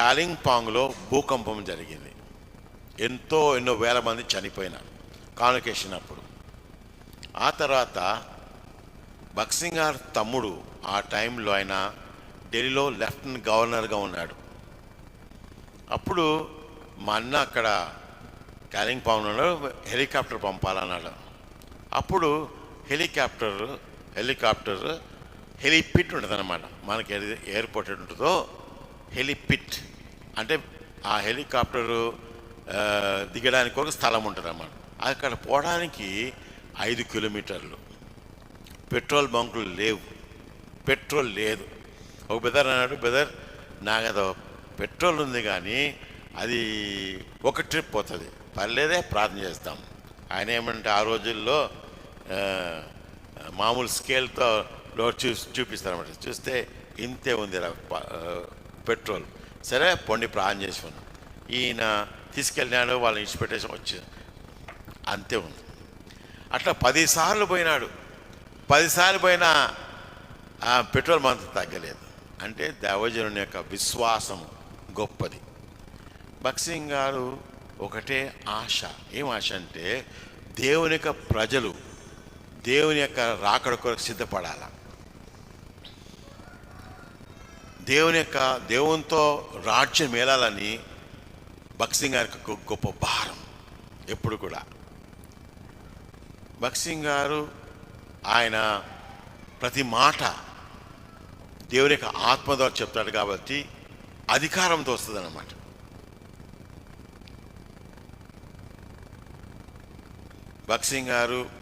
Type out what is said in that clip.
కాలింపాంగ్లో భూకంపం జరిగింది. ఎంతో ఎన్నో వేల మంది చనిపోయినారు కానుకేషన్ అప్పుడు. ఆ తర్వాత బక్సింగార్ తమ్ముడు ఆ టైంలో ఆయన ఢిల్లీలో లెఫ్టినెంట్ గవర్నర్గా ఉన్నాడు. అప్పుడు మా అన్న అక్కడ కాలింపాంగ్లో హెలికాప్టర్ పంపాలన్నాడు. అప్పుడు హెలికాప్టర్ హెలికాప్టర్ హెలిపిట్ ఉంటుంది అనమాట మనకి ఎయిర్పోర్ట్ ఉంటుందో హెలిపిట్. అంటే ఆ హెలికాప్టరు దిగడానికి ఒక స్థలం ఉంటుంది అన్నమాట అక్కడ పోవడానికి ఐదు కిలోమీటర్లు. పెట్రోల్ బంకులు లేవు. పెట్రోల్ లేదు. ఒక బెదర్ అన్నాడు బెదర్ నాకు పెట్రోల్ ఉంది కానీ అది ఒక ట్రిప్ పోతుంది. పర్లేదే ప్రార్థన చేస్తాం. ఆయన ఏమంటే ఆ రోజుల్లో మామూలు స్కేల్తో లోడ్ చూ చూపిస్తారన్నమాట. చూస్తే ఇంతే ఉంది పెట్రోల్. సరే పొండి ప్రాణం చేసుకున్నాం ఈయన తీసుకెళ్ళినాడు వాళ్ళని ఇచ్చిపెట్టేసి వచ్చి అంతే ఉంది. అట్లా పదిసార్లు పోయినాడు. పదిసార్లు పోయినా ఆ పెట్రోల్ మంత్ తగ్గలేదు. అంటే దేవజనుని యొక్క విశ్వాసం గొప్పది. భక్సింగ్ గారు ఒకటే ఆశ. ఏం ఆశ అంటే దేవుని యొక్క ప్రజలు దేవుని యొక్క రాకడ కొరకు సిద్ధపడాల? దేవుని యొక్క దేవునితో రాజ్యం మేలాలని బక్సింగ్ గారికి గొప్ప భారం. ఎప్పుడు కూడా. బక్సింగ్ గారు ఆయన ప్రతి మాట దేవుని యొక్క ఆత్మ ద్వారా చెప్తాడు కాబట్టి అధికారంతో వస్తుంది అన్నమాట బక్సింగ్ గారు